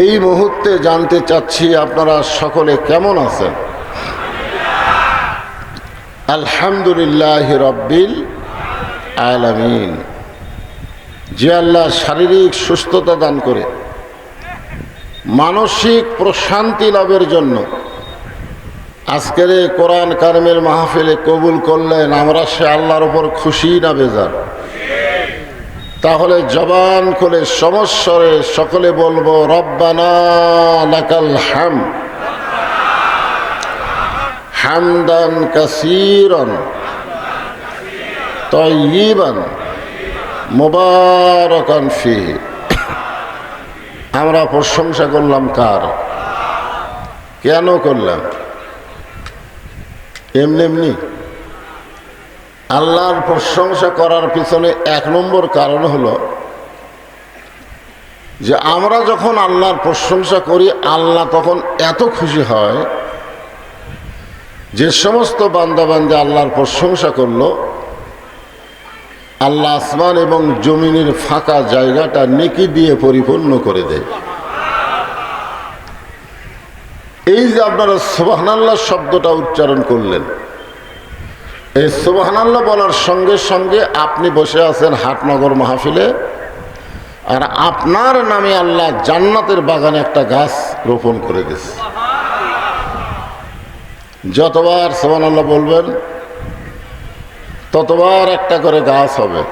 এই মুহূর্তে জানতে চাচ্ছি আপনারা সকলে কেমন আছেন? আলহামদুলিল্লাহ রব্বিল আলামিন। যে আল্লাহ শারীরিক সুস্থতা দান করে, মানসিক প্রশান্তি লাভের জন্য আজকের এই কোরআন কারমের মাহফিলে কবুল করলেন, আমরা সে আল্লাহর উপর খুশি না বেজার। তাহলে জবান করে সমস্বরে সকলে বলব, রব্বানা হাম। হামদান কাসিরন তয়িবান মোবারকান ফি আমরা প্রশংসা করলাম কার? কেন করলাম? এমনি এমনি। আল্লাহর প্রশংসা করার পিছনে এক নম্বর কারণ হলো যে আমরা যখন আল্লাহর প্রশংসা করি, আল্লাহ তখন এত খুশি হয় যে সমস্ত বান্দাবান্দা আল্লাহর প্রশংসা করল। আল্লাহ আসমান এবং জমিনের ফাঁকা জায়গাটা নেকি দিয়ে পরিপূর্ণ করে দেয়। এই যে আপনারা সোবাহান্লাহ শব্দটা উচ্চারণ করলেন এই সোবাহান্লাহ বলার সঙ্গে সঙ্গে আপনি বসে আছেন হাটনগর মাহফিলে। আর আপনার নামে আল্লাহ জান্নাতের বাগানে একটা গাছ রোপণ করে দিচ্ছে যতবার সোহান আল্লাহ বলবেন, ততবার একটা করে গাছ হবে।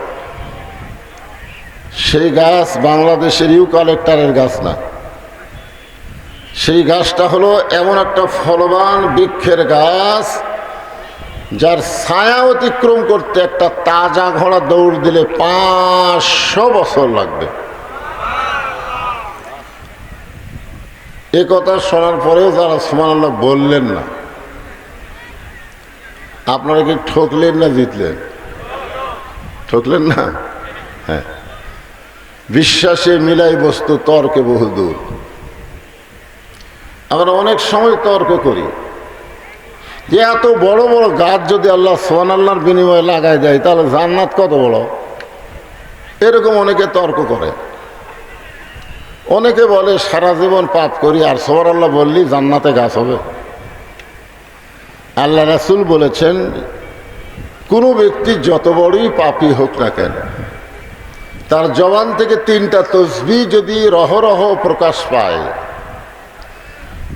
সেই গাছ বাংলাদেশের ইউ কালেক্টরের গাছ না। সেই গাছটা হলো এমন একটা ফলবান বৃক্ষের গাছ যার ছায়া অতিক্রম করতে একটা তাজা ঘোড়া দৌড় দিলে পাঁচশো বছর লাগবে। এ কথা শোনার পরেও তারা সুমান আল্লাহ বললেন না, আপনারা কি ঠকলেন না জিতলেন? ঠকলেন না? হ্যাঁ। বিশ্বাসে মিলাই বস্তু তর্কে বহুদূর। আমরা অনেক সময় তর্ক করি। যে এত বড় বড় গাছ যদি আল্লাহ সোহান আল্লাহর বিনিময়ে লাগাই দেয়, তাহলে জান্নাত কত বড়? এরকম অনেকে তর্ক করে। অনেকে বলে, সারা জীবন পাপ করি, আর সোহান আল্লাহ বললি জান্নাতে গাছ হবে। আল্লাহ রাসুল বলেছেন, কোনো ব্যক্তি যত বড়ই পাপি হোক না কেন, তার জবান থেকে তিনটা তসবি যদি রহরহ প্রকাশ পায়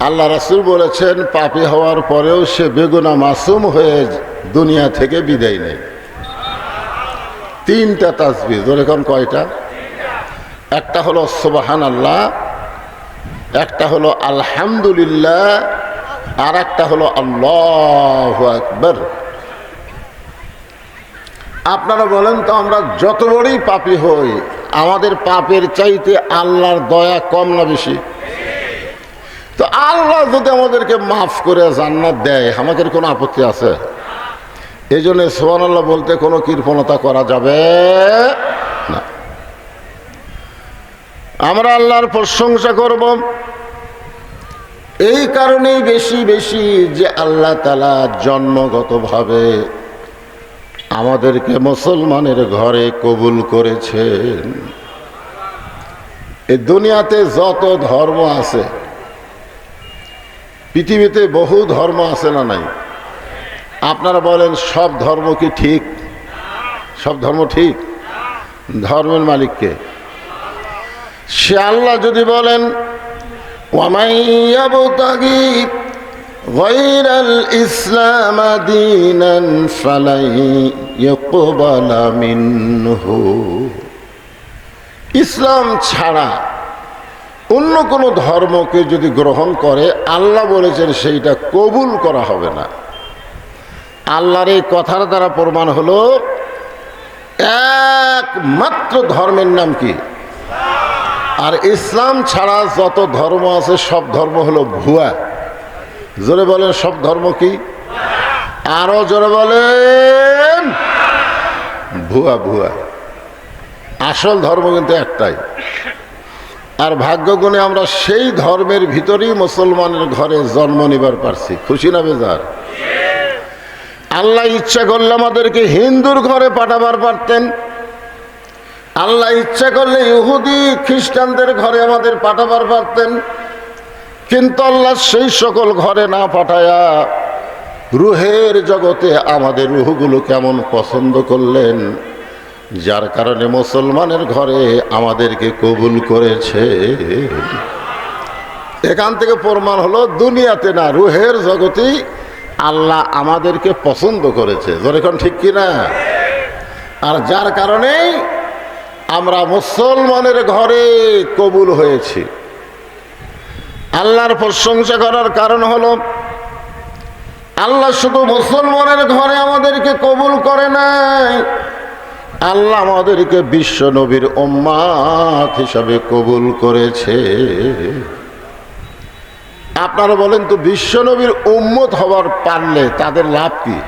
আল্লাহ রাসুল বলেছেন, পাপি হওয়ার পরেও সে বেগুনা মাসুম হয়ে দুনিয়া থেকে বিদায় নেয়। তিনটা তাসবি এখন কয়টা? একটা হলো সোবাহান আল্লাহ একটা হলো আলহামদুলিল্লাহ আর একটা হলো আল্লাহ আকবর। আপনারা বলেন তো, আমরা যত বড়ই পাপি হই, আমাদের পাপের চাইতে আল্লাহর দয়া কম না বেশি? আল্লাহ যদি আমাদেরকে মাফ করে জান্নাত দেয়, আমাদের কোনো আপত্তি আছে? এই জন্য সোহান আল্লাহ বলতে কোনো কৃপণতা করা যাবে না। আমরা আল্লাহর প্রশংসা করব। এই কারণেই বেশি বেশি যে আল্লাহ তালা জন্মগতভাবে আমাদেরকে মুসলমানের ঘরে কবুল করেছেন। এই দুনিয়াতে যত ধর্ম আছে পৃথিবীতে বহু ধর্ম আছে না নাই আপনারা বলেন সব ধর্ম কি ঠিক সব ধর্ম ঠিক ধর্মের মালিককে সে আল্লাহ যদি বলেন ওয়ামাইয়াবতাগি غير الإسلام دينا فلن يقبل منه ইসলাম ছাড়া অন্য কোনো ধর্মকে যদি গ্রহণ করে, আল্লাহ বলেছেন সেইটা কবুল করা হবে না। আল্লাহর এই কথার দ্বারা প্রমাণ হলো, একমাত্র ধর্মের নাম কি? আর ইসলাম ছাড়া যত ধর্ম আছে, সব ধর্ম হলো ভুয়া। জোরে বলেন, সব ধর্ম কি? আরও জোরে বলেন, ভুয়া ভুয়া। আসল ধর্ম কিন্তু একটাই। আর ভাগ্যগুণে আমরা সেই ধর্মের ভিতরেই মুসলমানের ঘরে জন্ম নিবার পারছি। খুশি না বেজার? আল্লাহ ইচ্ছা করলে আমাদেরকে হিন্দুর ঘরে পাঠাবার পারতেন। আল্লাহ ইচ্ছা করলে ইহুদি, খ্রিস্টানদের ঘরে আমাদের পাঠাবার পারতেন। কিন্তু আল্লাহ সেই সকল ঘরে না পাঠায়া রুহের জগতে আমাদের রুহগুলো কেমন পছন্দ করলেন? যার কারণে মুসলমানের ঘরে আমাদেরকে কবুল করেছে। এখান থেকে প্রমাণ হলো, দুনিয়াতে না, রুহের জগতেই আল্লাহ আমাদেরকে পছন্দ করেছে। যেরকম ঠিক কিনা? আর যার কারণেই আমরা মুসলমানের ঘরে কবুল হয়েছি। আল্লাহর প্রশংসা করার কারণ হলো, আল্লাহ শুধু মুসলমানের ঘরে আমাদেরকে কবুল করে নাই আল্লাহ আমাদেরকে বিশ্ব নবীর উম্মাত হিসাবে কবুল করেছে। আপনারা বলেন তো, বিশ্ব নবীর উম্মত হবার পারলে তাদের লাভ কি?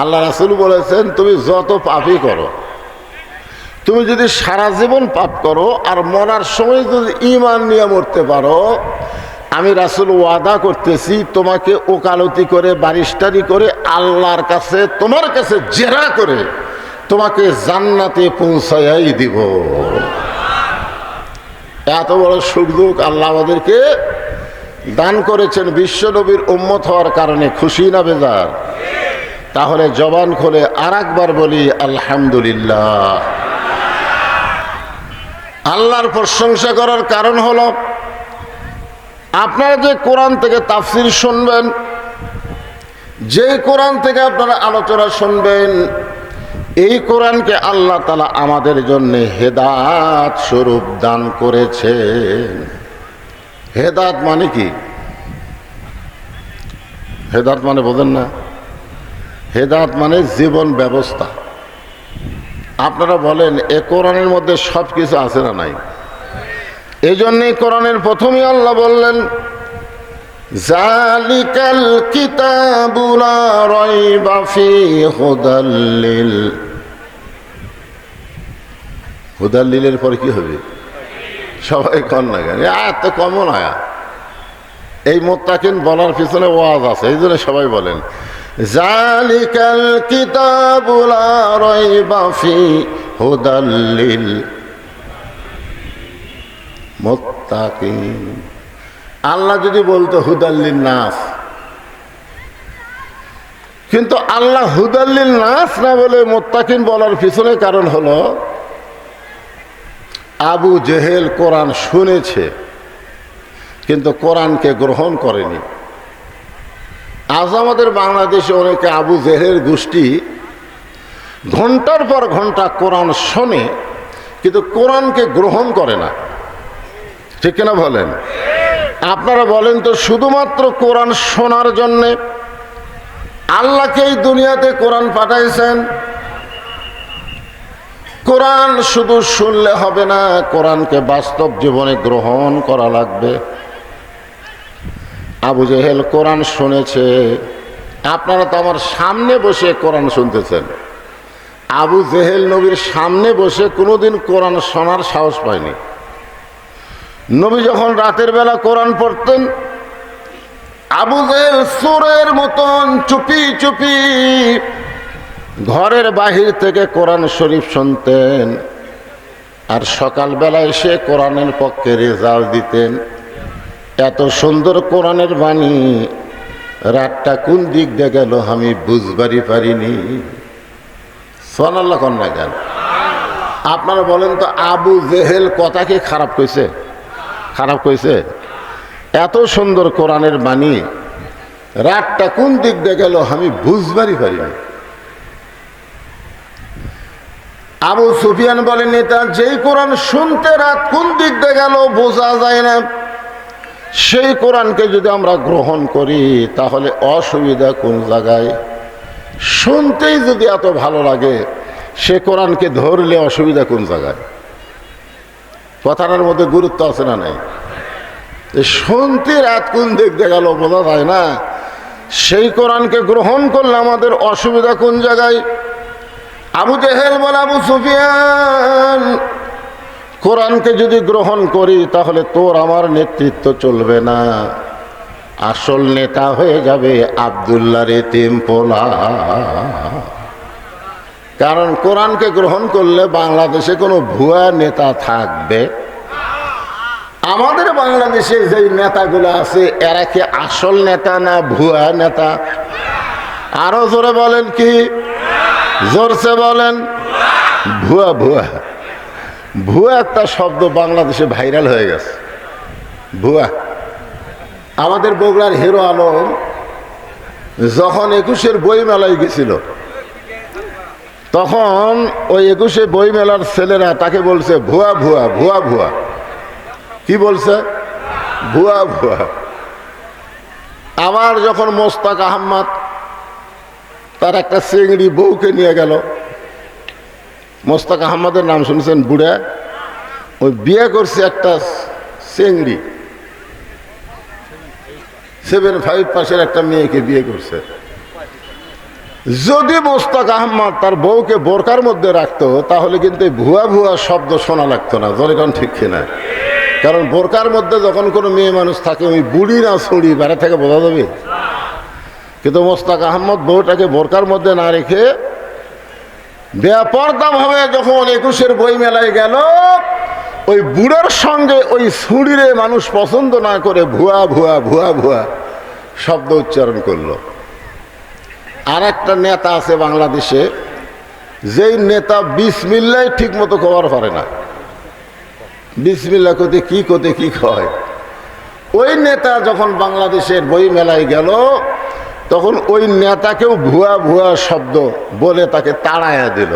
আল্লাহ রাসুল বলেছেন, তুমি যত পাপই করো, তুমি যদি সারা জীবন পাপ করো আর মরার সময় যদি ইমান নিয়ে মরতে পারো, আমি রাসুল ওয়াদা করতেছি, তোমাকে ওকালতি করে বারিস্টারি করে, আল্লাহর কাছে, তোমার কাছে জেরা করে তোমাকে জান্নাতে পৌঁছাই দিব। এত বড় সুখ আল্লাহ আমাদেরকে দান করেছেন, বিশ্বনবীর উম্মত হওয়ার কারণে। খুশি না বেজার? তাহলে জবান খোলে আর একবার বলি, আলহামদুলিল্লাহ। আল্লাহর প্রশংসা করার কারণ হল, আপনারা যে কোরআন থেকে তাফসির শুনবেন, যে কোরআন থেকে আপনারা আলোচনা শুনবেন এই কোরআনকে আল্লাহ তালা আমাদের জন্য হেদাত স্বরূপ দান করেছে হেদাত মানে কি? হেদাত মানে বোঝেন না। হেদাত মানে জীবন ব্যবস্থা। আপনারা বলেন, এ কোরআনের মধ্যে সব কিছু আছে না নাই? এই জন্যই কোরআনের প্রথমেই আল্লাহ বললেন জালিকাল কিতাবুলা রাইবা ফি হুদাল্লিল হুদাল্লিলের পরে কি হবে? সবাই কন না কেন? আয়াত তো কমন আয়া এই মোত্তাকিন বলার পিছনে ওয়াজ আছে, এই জন্য সবাই বলেন, জালিকাল কিতাবুলা রাইবা ফি হুদাল্লিল মোত্তাকিন আল্লাহ যদি বলতো হুদাল্লিল নাস কিন্তু আল্লাহ হুদাল্লিল নাস না বলে মোত্তাকিন বলার পিছনে কারণ হলো, আবু জেহেল কোরআন শুনেছে, কিন্তু কোরআনকে গ্রহণ করেনি। আজ আমাদের বাংলাদেশে অনেকে আবু জেহেলের গোষ্ঠী ঘণ্টার পর ঘণ্টা কোরআন শোনে, কিন্তু কোরআনকে গ্রহণ করে না। ঠিক কিনা বলেন? আপনারা বলেন তো, শুধুমাত্র কোরআন শোনার জন্যে আল্লাহকে এই দুনিয়াতে কোরআন পাঠাইছেন? কোরআন শুধু শুনলে হবে না, কোরআনকে বাস্তব জীবনে গ্রহণ করা লাগবে। আবু জেহেল কোরআন শুনেছে, আপনারা তো আমার সামনে বসে কোরআন শুনতেছেন। আবু জেহেল নবীর সামনে বসে কোনোদিন কোরআন শোনার সাহস পায়নি নবী যখন রাতের বেলা কোরআন পড়তেন, আবু সুরের মতন চুপি চুপি ঘরের বাহির থেকে কোরআন শরীফ শুনতেন আর সকালবেলা এসে কোরআনের পক্ষে রেজাল্ট দিতেন। এত সুন্দর কোরআনের বাণী, রাতটা কোন দিক দিয়ে গেল আমি বুঝবারই পারিনি। সোনাল্লা কন্যা কেন আপনারা বলেন তো আবু জেহেল কথা কি খারাপ কইছে? খারাপ কইছে? এত সুন্দর কোরআনের বাণী, রাতটা কোন দিক দিয়ে গেল আমি বুঝবারই পারিনি আবু সুফিয়ান বলেন, এটা যেই কোরআন শুনতে রাত কোন দিক দিয়ে গেল বোঝা যায় না। সেই কোরআনকে যদি আমরা গ্রহণ করি, তাহলে অসুবিধা কোন জায়গায়? শুনতেই যদি এত ভালো লাগে, সে কোরআনকে ধরলে অসুবিধা কোন জায়গায়? কথাটার মধ্যে গুরুত্ব আছে না নাই? শুনতে রাত কোন দিক গেল বোঝা যায় না। সেই কোরআনকে গ্রহণ করলে আমাদের অসুবিধা কোন জায়গায়? আবু জেহেল বলে আবু সুফিয়ান, কোরআনকে যদি গ্রহণ করি তাহলে তোর আমার নেতৃত্ব চলবে না। আসল নেতা হয়ে যাবে আবদুল্লাহ রে পোলা কারণ কোরআনকে গ্রহণ করলে বাংলাদেশে কোনো ভুয়া নেতা থাকবে। আমাদের বাংলাদেশে যেই নেতাগুলো আছে, এরা কি আসল নেতা না ভুয়া নেতা? আরও জোরে বলেন কি? জোরসে বলেন, ভুয়া ভুয়া। ভুয়া একটা শব্দ বাংলাদেশে ভাইরাল হয়ে গেছে। ভুয়া। আমাদের বগুড়ার হিরো আলম যখন একুশের বই মেলায় গেছিল তখন ওই একুশে বই মেলার ছেলেরা তাকে বলছে, ভুয়া ভুয়া ভুয়া ভুয়া। কি বলছে? ভুয়া ভুয়া। আবার যখন মোস্তাক আহম্মদ তার একটা চিংড়ি বউকে নিয়ে গেল, মোস্তাক আহমদের নাম শুনছেন বুড়া, ওই বিয়ে করছে একটা চেংড়ি। সেভেন ফাইভ পাশের একটা মেয়েকে বিয়ে করছে। যদি মোস্তাক আহমদ তার বউকে বোরকার মধ্যে রাখতো, তাহলে কিন্তু ভুয়া ভুয়া শব্দ শোনা লাগতো না। জরিকন ঠিক কিনা? কারণ বোরকার মধ্যে যখন কোনো মেয়ে মানুষ থাকে, ওই বুড়ি না ছড়ি বেড়া থেকে বোঝা যাবে? কিন্তু মোস্তাক আহমদ বউটাকে বোরকার মধ্যে না রেখে বেপরদাভাবে যখন একুশের বই মেলায় গেল, ওই বুড়োর সঙ্গে ওই ছুরিরে মানুষ পছন্দ না করে ভুয়া ভুয়া ভুয়া ভুয়া শব্দ উচ্চারণ করল। আর একটা নেতা আছে বাংলাদেশে, যেই নেতা বিসমিল্লাই ঠিক মতো কবার পারে না। বিসমিল্লা কোতে কি কোতে কি কয়? ওই নেতা যখন বাংলাদেশের বই মেলায় গেল, তখন ওই নেতাকেও ভুয়া ভুয়া শব্দ বলে তাকে তাড়াইয়া দিল।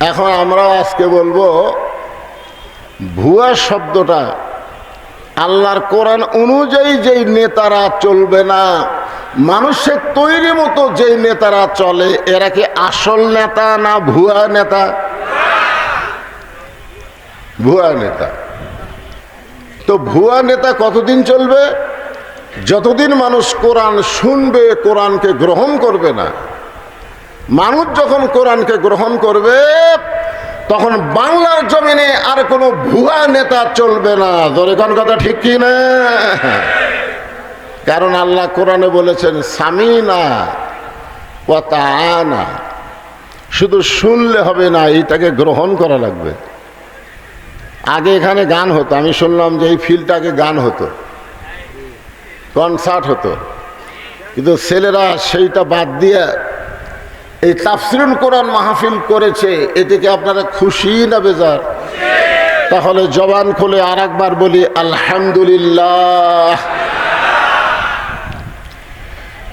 এখন আমরা আজকে বলব, ভুয়া শব্দটা আল্লাহর কোরআন অনুযায়ী যেই নেতারা চলবে না মানুষের তৈরি মতো যেই নেতারা চলে, এরা কি আসল নেতা না ভুয়া নেতা? ভুয়া নেতা। তো ভুয়া নেতা কতদিন চলবে? যতদিন মানুষ কোরআন শুনবে, কোরআনকে গ্রহণ করবে না, মানুষ যখন কোরআনকে গ্রহণ করবে, তখন বাংলার জমিনে আর কোনো ভুয়া নেতা চলবে না। কোন কথা ঠিক কি না কারণ আল্লাহ কোরআনে বলেছেন, সামিনা কথা না শুধু শুনলে হবে না, এইটাকে গ্রহণ করা লাগবে। আগে এখানে গান হতো, আমি শুনলাম যে এই ফিল্ডটাকে গান হতো, কনসার্ট হতো। কিন্তু ছেলেরা সেইটা বাদ দিয়ে এই তাফসিরুল কোরআন মাহফিল করেছে, এটিকে আপনারা খুশি না বেজার? তাহলে জবান খুলে আর একবার বলি, আলহামদুলিল্লাহ।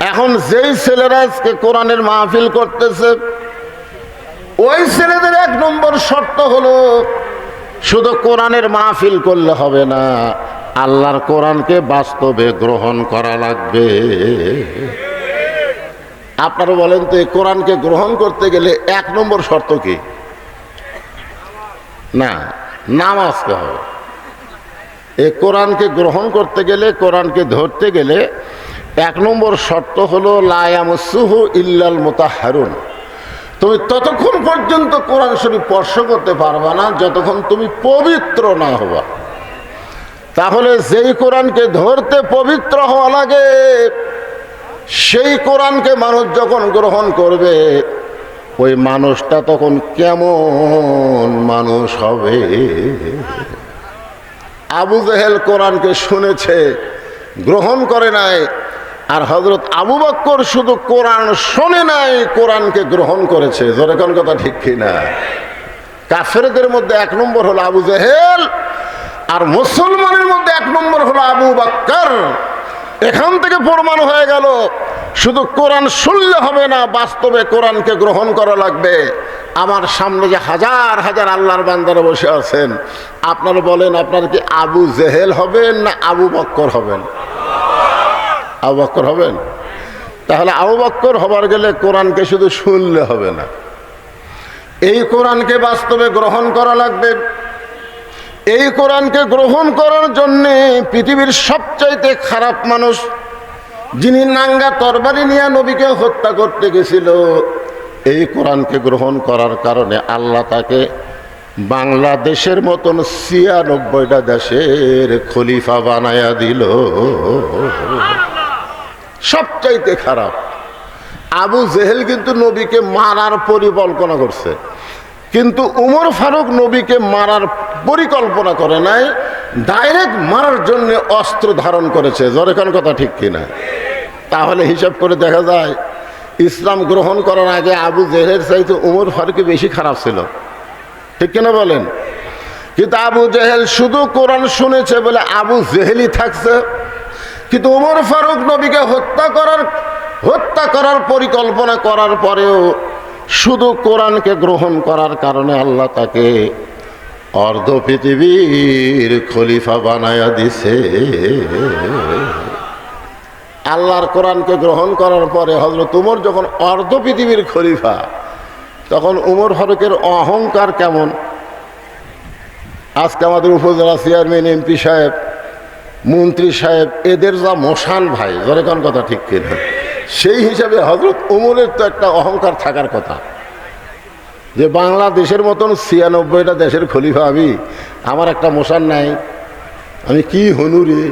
এখন যেই ছেলেরা আজকে কোরআনের মাহফিল করতেছে, ওই ছেলেদের এক নম্বর শর্ত হলো, শুধু কোরআনের মাহফিল করলে হবে না, আল্লাহর কোরআনকে বাস্তবে গ্রহণ করা লাগবে। আপনারা বলেন তো কোরআনকে গ্রহণ করতে গেলে এক নম্বর শর্ত কি? না নামাজকে হবে? এ কোরআনকে গ্রহণ করতে গেলে, কোরআনকে ধরতে গেলে এক নম্বর শর্ত হলো লায়ামসুহু ইল্লাল মোতাহারুন। তুমি ততক্ষণ পর্যন্ত কোরআন শরীফ স্পর্শ করতে পারবা না, যতক্ষণ তুমি পবিত্র না হবা। তাহলে যেই কোরআনকে ধরতে পবিত্র হওয়া লাগে, সেই কোরআনকে মানুষ যখন গ্রহণ করবে, ওই মানুষটা তখন কেমন মানুষ হবে? আবু জেহেল কোরআনকে শুনেছে, গ্রহণ করে নাই আর হজরত আবু বক্কর শুধু কোরআন শোনে নাই, কোরআনকে গ্রহণ করেছে। জোরে কোন কথা ঠিক কিনা? কাফেরদের মধ্যে এক নম্বর হলো আবু জেহেল, আর মুসলমানের মধ্যে এক নম্বর হলো আবু বাক্কর এখান থেকে প্রমাণ হয়ে গেল, শুধু কোরআন শুনলে হবে না, বাস্তবে কোরআনকে গ্রহণ করা লাগবে। আমার সামনে যে হাজার হাজার আল্লাহর বান্দারা বসে আছেন, আপনারা বলেন, আপনার কি আবু জেহেল হবেন না আবু বক্কর হবেন? আবু বক্কর হবেন? তাহলে আবু বক্কর হবার গেলে কোরআনকে শুধু শুনলে হবে না। এই কোরআনকে বাস্তবে গ্রহণ করা লাগবে। এই কোরআনকে গ্রহণ করার জন্যে পৃথিবীর সবচাইতে খারাপ মানুষ যিনি নাঙ্গা তরবারি নিয়ে নবীকে হত্যা করতে গেছিল, এই কোরআনকে গ্রহণ করার কারণে আল্লাহ তাকে বাংলাদেশের মতন ছিয়ানব্বইটা দেশের খলিফা বানায়া দিল। সবচাইতে খারাপ। আবু জেহেল কিন্তু নবীকে মারার পরিকল্পনা করছে। কিন্তু উমর ফারুক নবীকে মারার পরিকল্পনা করে নাই ডাইরেক্ট মারার জন্য অস্ত্র ধারণ করেছে। জরেখান কথা ঠিক কিনা? তাহলে হিসাব করে দেখা যায়, ইসলাম গ্রহণ করার আগে আবু জেহের চাইতে উমর ফারুকই বেশি খারাপ ছিল। ঠিক কিনা বলেন? কিন্তু আবু জেহেল শুধু কোরআন শুনেছে বলে আবু জেহেলই থাকছে। কিন্তু উমর ফারুক নবীকে হত্যা করার হত্যা করার পরিকল্পনা করার পরেও শুধু কোরআনকে গ্রহণ করার কারণে আল্লাহ তাকে অর্ধ পৃথিবীর খলিফা বানায়া দিছে। আল্লাহর কোরআনকে গ্রহণ করার পরে হজরত উমর যখন অর্ধ পৃথিবীর খলিফা, তখন উমর ফারুকের অহংকার কেমন? আজকে আমাদের উপজেলা চেয়ারম্যান এমপি সাহেব মন্ত্রী সাহেব, এদের যা মশান ভাই জরেকান কথা ঠিক কিনা? সেই হিসাবে হজরত উমরের তো একটা অহংকার থাকার কথা। যে বাংলাদেশের মতন ছিয়ানব্বইটা দেশের খলিফা আমি, আমার একটা মশান নাই। আমি কি হনুরে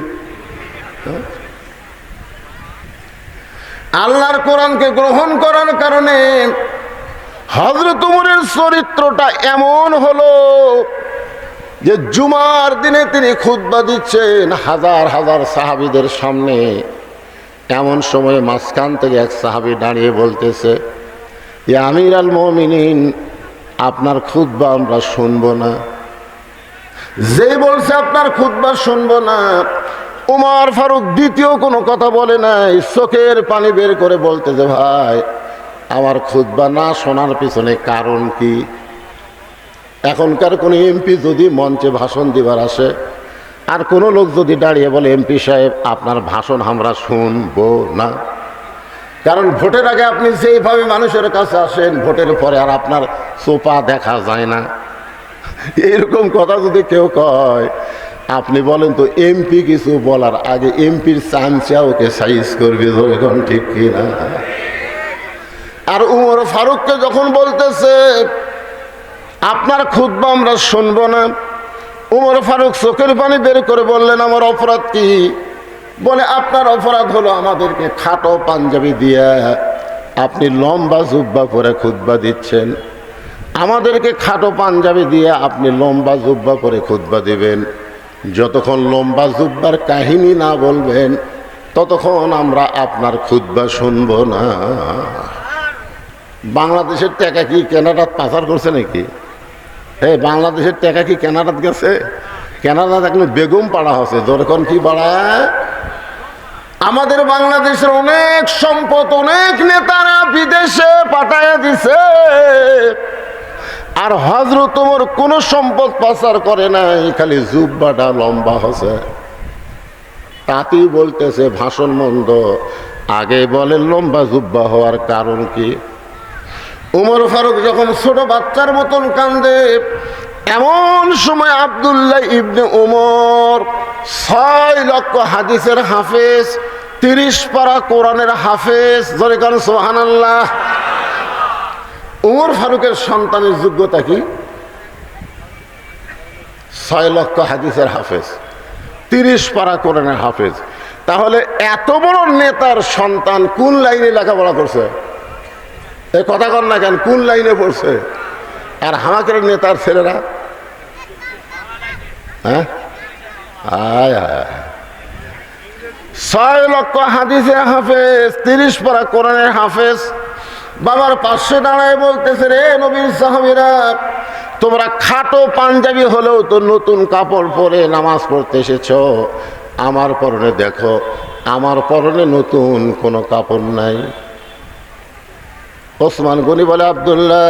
আল্লাহর কোরআনকে গ্রহণ করার কারণে হজরত উমরের চরিত্রটা এমন হলো যে জুমার দিনে তিনি খুদ্া দিচ্ছেন হাজার হাজার সাহাবিদের সামনে। এমন সময় মাঝখান থেকে এক সাহাবি দাঁড়িয়ে বলতেছে যে আমির আল মমিনিন, আপনার খুদ্া আমরা শুনব না। যে বলছে, আপনার খুদ্া শুনব না। উমার ফারুক দ্বিতীয় কোনো কথা বলে নাই, চোখের পানি বের করে বলতে যে ভাই, আমার খুদ্া না শোনার পিছনে কারণ কি? এখনকার কোনো এমপি যদি মঞ্চে ভাষণ দিবার আসে, আর কোনো লোক যদি দাঁড়িয়ে বলে, এমপি সাহেব, আপনার ভাষণ আমরা শুনব না। কারণ ভোটের আগে আপনি যেইভাবে মানুষের কাছে আসেন, ভোটের পরে আর আপনার সোপা দেখা যায় না। এরকম কথা যদি কেউ কয়, আপনি বলেন তো, এমপি কিছু বলার আগে এমপির চামচা ওকে সাইজ করবে ঠিক কিনা? আর উমর ফারুককে যখন বলতেছে আপনার খুদ্া আমরা শুনব না। উমর ফারুক চোখের পানি বের করে বললেন, আমার অপরাধ কি? বলে, আপনার অপরাধ হলো আমাদেরকে খাটো পাঞ্জাবি দিয়ে আপনি লম্বা জুব্বা পরে খুদ্া দিচ্ছেন। আমাদেরকে খাটো পাঞ্জাবি দিয়ে আপনি লম্বা জুব্বা পরে খুদ্া দিবেন। যতক্ষণ লম্বা জুব্বার কাহিনী না বলবেন, ততক্ষণ আমরা আপনার খুদ্া শুনব না। বাংলাদেশের টাকা কি কেনাডাত পাচার করছে নাকি? হে বাংলাদেশের টাকা কি কেনাডাত গেছে? কেনাডাত এখন বেগম পাড়া হচ্ছে। যখন কি পাড়ায় আমাদের বাংলাদেশের অনেক সম্পদ, অনেক নেতারা বিদেশে পাঠায় দিছে। আর হজরত তোমার কোন সম্পদ পাচার করে নাই, খালি জুব্বাটা লম্বা হচ্ছে। তাতেই বলতেছে, ভাষণ মন্দ। আগে বলে লম্বা জুব্বা হওয়ার কারণ কি? উমর ফারুক যখন ছোট বাচ্চার মতন কান্দে, এমন সময় আবদুল্লাহ ইবনে উমর ছয় লক্ষ হাদিসের হাফেজ, তিরিশ পারা কোরআনের হাফেজ কারণ সোহান আল্লাহ উমর ফারুকের সন্তানের যোগ্যতা কি? ছয় লক্ষ হাদিসের হাফেজ, তিরিশ পারা কোরআনের হাফেজ। তাহলে এত বড় নেতার সন্তান কোন লাইনে লেখাপড়া করছে? এ কথা কর না কেন, কোন লাইনে পড়ছে? আর হামাকের নেতার ছেলেরা? হ্যাঁ? আয় আয় ছয় লক্ষ হাদিসে হাফেজ, তিরিশ পারা কোরআনের হাফেজ। বাবার পাশে দাঁড়ায় বলতেছে, রে নবীর সাহাবিরা, তোমরা খাটো পাঞ্জাবি হলেও তো নতুন কাপড় পরে নামাজ পড়তে এসেছ। আমার পরনে দেখো, আমার পরনে নতুন কোনো কাপড় নাই। ওসমান গনি বলে, আবদুল্লাহ,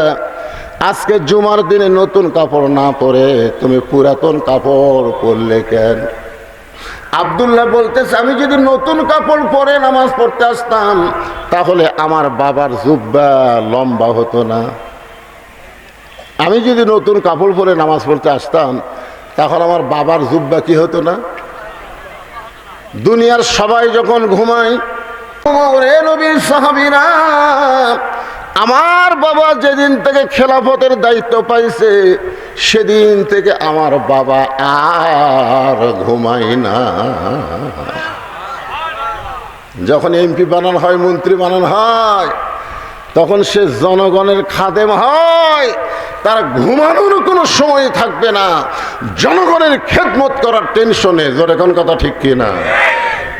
আজকে জুমার দিনে নতুন কাপড় না পরে তুমি পুরাতন কাপড় পরলে কেন? আবদুল্লাহ বলতেছে, আমি যদি নতুন কাপড় পরে নামাজ পড়তে আসতাম, তাহলে আমার বাবার জুব্বা লম্বা হতো না। আমি যদি নতুন কাপড় পরে নামাজ পড়তে আসতাম, তাহলে আমার বাবার জুব্বা কি হতো না? দুনিয়ার সবাই যখন ঘুমায় নবীর সাহাবিরা আমার বাবা যেদিন থেকে খেলাফতের দায়িত্ব পাইছে, সেদিন থেকে আমার বাবা আর ঘুমায় না। যখন এমপি বানানো হয়, মন্ত্রী বানানো হয়, তখন সে জনগণের খাদেম হয়। তার ঘুমানোর কোনো সময় থাকবে না। জনগণের খেদমত করার টেনশনে জোরে কোন কথা ঠিক কি না